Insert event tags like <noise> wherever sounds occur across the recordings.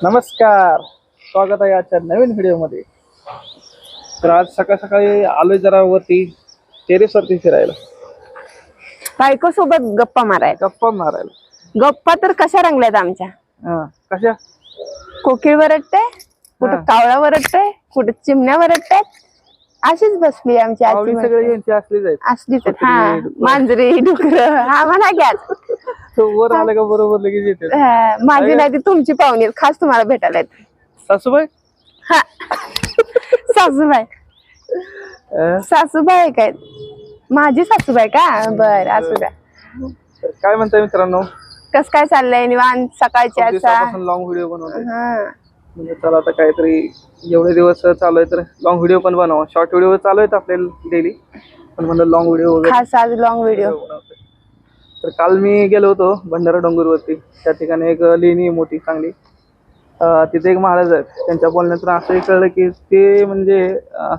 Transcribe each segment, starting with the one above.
नमस्कार. स्वागत आहे आजच्या नवीन व्हिडिओमध्ये. तर आज सकाळ सकाळी आलोय जरा वरती टेरेसवरती फिरायला. बायको सोबत गप्पा माराय गप्पा मारायला. गप्पा तर कशा रंगल्यात आमच्या? हा कशा? कोकिळ वरटते कुठं. कावळा वरटते कुठं चिमण्या वरटतात अशीच बसली आमची आवडी. सगळे यांची असलीच आहेत. असलीच आहेत. कुत्री, हा डुकरं. मांजरी डुकर हा म्हणा घ्याच <laughs> तो वर आलं का बरोबर लगेच येते. माझी नाही ती तुमची पाहुणी आहेत. खास तुम्हाला भेटायला सासूबाई? हा. सासूबाई. अं, सासूबाई काय? माझी सासूबाई का? बर असू द्या. काय म्हणताय मित्रांनो? कस काय चाललंय निवांत? सकाळची असा? दिवसापासून लॉंग व्हिडिओ बनवतोय. हा. म्हणजे चला आता काहीतरी एवढे दिवस चालू आहे तर लॉंग व्हिडिओ पण बनवा शॉर्ट व्हिडिओ चालू आहेत आपले डेली पण म्हणलं लॉंग व्हिडिओ वगैरे खास आज लॉंग व्हिडिओ. तर काल मी गेलो होतो भंडारा डोंगरवरती. त्या ठिकाणी एक लेणी आहे मोठी चांगली. तिथे एक महाराज आहेत. त्यांच्या बोलण्यातून असंही कळलं की ते म्हणजे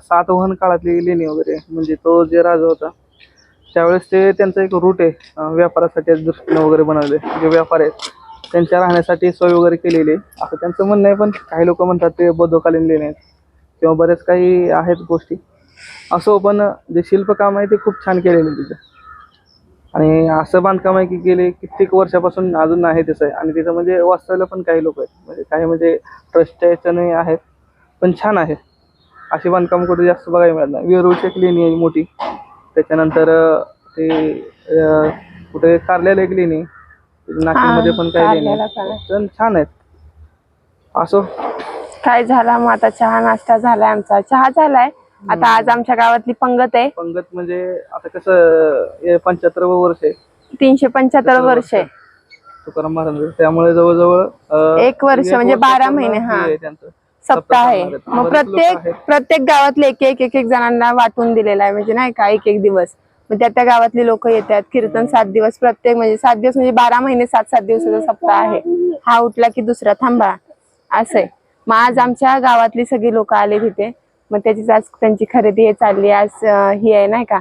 सातवाहन काळातली लेणी वगैरे म्हणजे तो जे राजा होता त्यावेळेस ते त्यांचं एक रूट आहे. व्यापारासाठी दृष्टीने वगैरे बनवले जे व्यापार आहेत. त्यांच्या राहण्यासाठी सोय वगैरे केलेली आहे. असं त्यांचं म्हणणं आहे पण काही लोक म्हणतात ते बौद्धकालीन लेणे आहेत. किंवा बरेच काही आहेत गोष्टी. असो पण जे शिल्पकाम आहे ते खूप छान केलेलं आहे तिथं. आणि असं बांधकाम आहे की गेले कित्येक वर्षापासून अजून आहे तसं. आहे आणि तिथं म्हणजे वास्तव्याला पण काही लोक आहेत. म्हणजे काही म्हणजे ट्रस्टच्या नाही आहेत. पण छान आहे. अशी बांधकाम कुठे जास्त बघायला मिळत नाही. वेरूळची एक लेणी आहे मोठी. त्याच्यानंतर ते कुठे कार्यालय एक लेणी नाशिकमध्ये पण काही. पण छान आहेत. असो. काय झाला मग आता चहा नाश्ता झालाय आमचा. चहा झालाय. आता आज आमच्या गावातली पंगत आहे. पंगत म्हणजे आता कसं पंच्याहत्तर वर्ष आहे. तीनशे पंच्याहत्तर वर्ष आहे. तुकाराम महाराज त्यामुळे जवळजवळ अं, एक वर्ष म्हणजे वर्ष बारा पूर्ण महिने, हा. हे आहे त्यांचं. सप्ताह आहे. मग बरेच लोकं प्रत्येक आहेत. प्रत्येक गावातले एक एक एक एक जणांना वाटून दिलेला आहे. म्हणजे नाही का एक एक दिवस. मग त्या त्या गावातली लोक येतात. कीर्तन सात दिवस प्रत्येक म्हणजे सात दिवस म्हणजे बारा महिने सात सात दिवसाचा सप्ताह आहे. हा उठला की दुसरा थांबा. असं आहे. मग आज आमच्या गावातली सगळी लोक आले तिथे मग त्याचीच आज त्यांची खरेदी हे चालली आज ही आहे नाही का?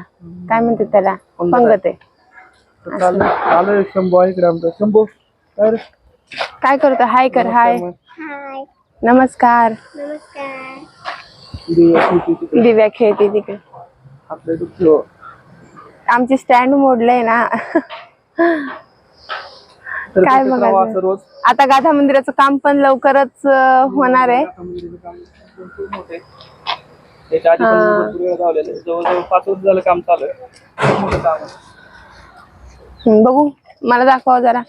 काय म्हणतात त्याला? पंगत. आहे. शंभू काय करतो? हाय कर हाय. नमस्कार. दिव्या खेळते तिकडे. आमची स्टँड मोडलंय ना. काय रोज? आता गाथा मंदिराचं काम पण लवकरच होणार आहे. बघू. मला दाखवा जरा.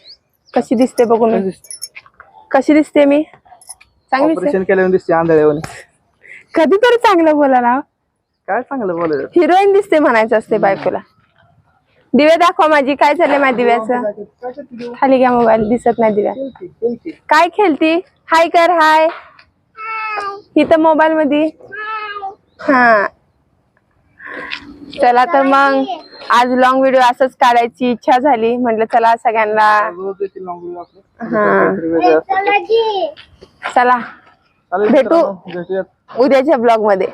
कशी दिसते बघू मी. कशी दिसते? मी? चांगली दिसते. ऑपरेशन केल्यावर दिसते आंधळ्यावर कधीतरी चांगलं बोला ना. काय चांगलं बोलायचं? हिरोईन दिसते म्हणायचं असते बायकोला. दिवे दाखवा माझी. काय झालंय माझ्या दिव्याचं? खाली घ्या मोबाईल दिसत नाही दिव्या. काय खेळती? हाय कर हाय. इथं मोबाईल मध्ये हा. चला तर मग आज लॉंग व्हिडिओ असंच काढायची इच्छा झाली. म्हटलं चला सगळ्यांना. हा. चला. भेटू. उद्याच्या ब्लॉगमध्ये.